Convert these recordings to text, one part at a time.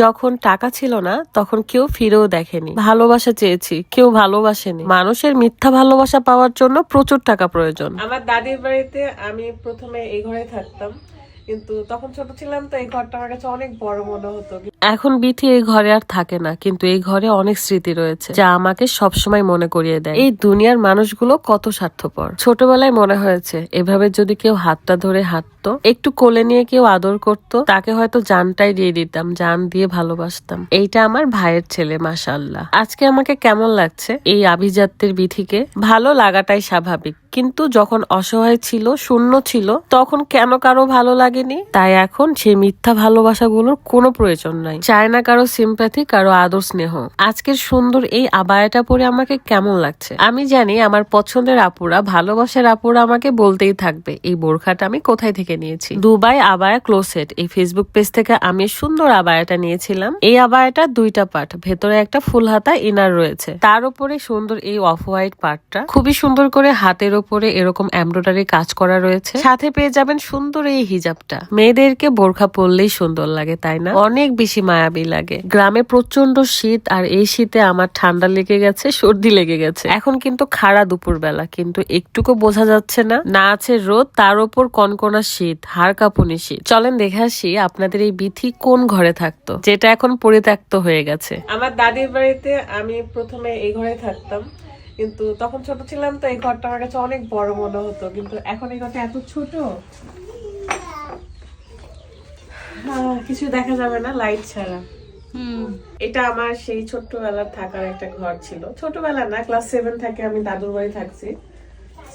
যখন টাকা ছিল না, তখন কেউ ফিরেও দেখেনি। ভালোবাসা চেয়েছি, কেউ ভালোবাসেনি। মানুষের মিথ্যা ভালোবাসা পাওয়ার জন্য প্রচুর টাকা প্রয়োজন। আমার দাদির বাড়িতে আমি প্রথমে এই ঘরে থাকতাম। কিন্তু তখন ছোট ছিলাম, তো এই ঘরটা আমার কাছে অনেক বড় মনে হতো। এখন বিথি এই ঘরে আর থাকে না, কিন্তু এই ঘরে অনেক স্মৃতি রয়েছে, যা আমাকে সবসময় মনে করিয়ে দেয়। এই দুনিয়ার মানুষগুলো কত স্বার্থপর। ছোটবেলায় মনে হয়েছে, এভাবে যদি কেউ হাতটা ধরে হাঁটতো, একটু কোলে নিয়ে কেউ আদর করত, তাকে হয়তো জানটাই দিয়ে দিতাম, জান দিয়ে ভালোবাসতাম। এইটা আমার ভাইয়ের ছেলে মাশাল্লাহ আজকে আমাকে কেমন লাগছে এই আভিজাত্যের বিথিকে? ভালো লাগাটাই স্বাভাবিক। কিন্তু যখন অসহায় ছিল, শূন্য ছিল, তখন কেন কারও ভালো লাগেনি? তাই এখন সেই মিথ্যা ভালোবাসাগুলোর কোনো প্রয়োজন নাই। চায় না কারও সিম্প্যাথি কারও আদর স্নেহ। আজকের সুন্দর এই আবায়াটা পরে আমাকে কেমন লাগছে? আমি জানি আমার পছন্দের আপুরা, ভালোবাসার আপুরা আমাকে বলতেই থাকবে, এই বোরখাটা আমি কোথায় থেকে নিয়েছি? দুবাই আবায়া ক্লোসেট, এই ফেসবুক পেজ থেকে আমি সুন্দর আবায়াটা নিয়েছিলাম। এই আবায়াটা দুইটা পার্ট, ভেতরে একটা ফুল হাতা ইনার রয়েছে। তার উপরে সুন্দর এই অফ হোয়াইট পার্টটা, খুবই সুন্দর করে হাতের উপরে এরকম এমব্রয়ডারি কাজ করা রয়েছে। সাথে পেয়ে যাবেন সুন্দর এই হিজাবটা। মেয়েদেরকে বোরখা পরলেই সুন্দর লাগে তাই না? অনেক বেশি মায়াবী লাগে। গ্রামে প্রচণ্ড শীত আর এই শীতে আমার ঠান্ডা লেগে গেছে সর্দি লেগে গেছে। এখন কিন্তু খাড়া দুপুর বেলা কিন্তু একটুকু বোঝা যাচ্ছে না। না আছে রোদ তার উপর কনকনা শীত হাড় কাঁপুনি শীত। চলেন দেখে আসি আপনাদের এই বিথি কোন ঘরে থাকতো যেটা এখন পরিত্যক্ত হয়ে গেছে। আমার দাদির বাড়িতে আমি প্রথমে এই ঘরে থাকতাম। কিন্তু তখন ছোট ছিলাম তো এই ঘরটা আমার কাছে অনেক বড় মনে হতো কিন্তু এখন এই ঘরটা এত ছোট। কিছু দেখা যাবে না লাইট ছাড়া। এটা আমার সেই ছোট্টবেলার থাকার একটা ঘর ছিল। ছোটবেলা না ক্লাস সেভেন থেকে আমি দাদুর বাড়ি থাকছি।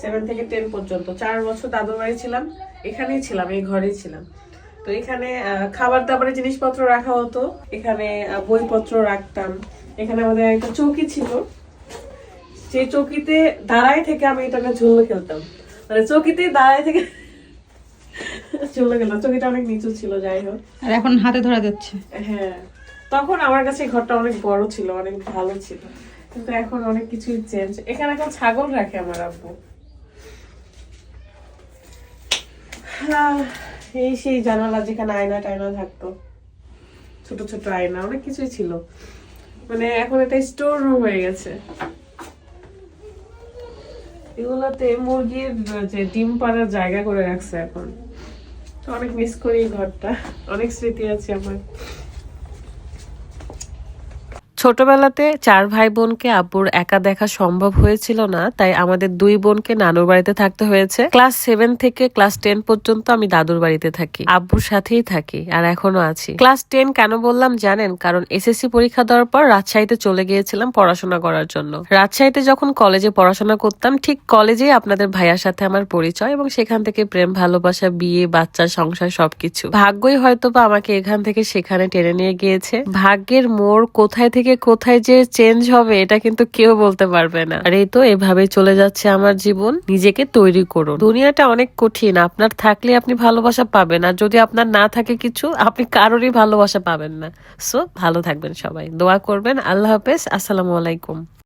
সেভেন থেকে টেন পর্যন্ত চার বছর দাদুর বাড়ি ছিলাম এখানেই ছিলাম এই ঘরেই ছিলাম। তো এখানে খাবার দাবারের জিনিসপত্র রাখা হতো এখানে বইপত্র রাখতাম এখানে আমাদের একটা চৌকি ছিল। সেই চৌকিতে দাঁড়ায় থেকে আমি এটাকে ঝুলো খেলতাম। মানে চৌকিতে দাঁড়ায় থেকে ঝুলো খেলতাম। চৌকিটা অনেক নিচু ছিল যাই হোক। আর এখন হাতে ধরা যাচ্ছে। হ্যাঁ তখন আমার কাছে ঘরটা অনেক বড় ছিল অনেক ভালো ছিল। কিন্তু এখন অনেক কিছুই চেঞ্জ এখানে এখন ছাগল রাখে আমার আব্বু। এই সেই জানালা যেখানে আয়না টায়না থাকতো। ছোট ছোট আয়না অনেক কিছুই ছিল। মানে এখন এটা স্টোর রুম হয়ে গেছে। এগুলোতে মুরগির যে ডিম পাড়ার জায়গা করে রাখছে এখন। অনেক মিস করি ঘরটা। অনেক স্মৃতি আছে আমার। ছোটবেলাতে চার ভাই বোনকে আব্বুর একা দেখা সম্ভব হয়েছিল না, তাই আমাদের দুই বোনকে নানুর বাড়িতে থাকতে হয়েছে। ক্লাস সেভেন থেকে ক্লাস টেন পর্যন্ত আমি দাদুর বাড়িতে থাকি, আব্বুর সাথেই থাকি, আর এখনও আছি। ক্লাস টেন কেন বললাম জানেন? কারণ এসএসসি পরীক্ষা দেওয়ার পর রাজশাহীতে চলে গিয়েছিলাম পড়াশোনা করার জন্য। রাজশাহীতে যখন কলেজে পড়াশোনা করতাম, ঠিক কলেজেই আপনাদের ভাইয়ার সাথে আমার পরিচয় এবং সেখান থেকে প্রেম, ভালোবাসা, বিয়ে, বাচ্চা, সংসার সবকিছু। ভাগ্যই হয়তো বা আমাকে এখান থেকে সেখানে টেনে নিয়ে গিয়েছে। ভাগ্যের মোড় কোথায় থেকে কোথায় যে চেঞ্জ হবে, এটা কিন্তু কেউ বলতে পারবে না। আর এই তো এভাবে চলে যাচ্ছে আমার জীবন, নিজেকে তৈরি করুন। দুনিয়াটা অনেক কঠিন, আপনার থাকলে আপনি ভালোবাসা পাবেন, আর যদি আপনার না থাকে কিছু, আপনি কারোরই ভালোবাসা পাবেন না। সো ভালো থাকবেন সবাই, দোয়া করবেন, আল্লাহ হাফেজ, আসসালামু আলাইকুম।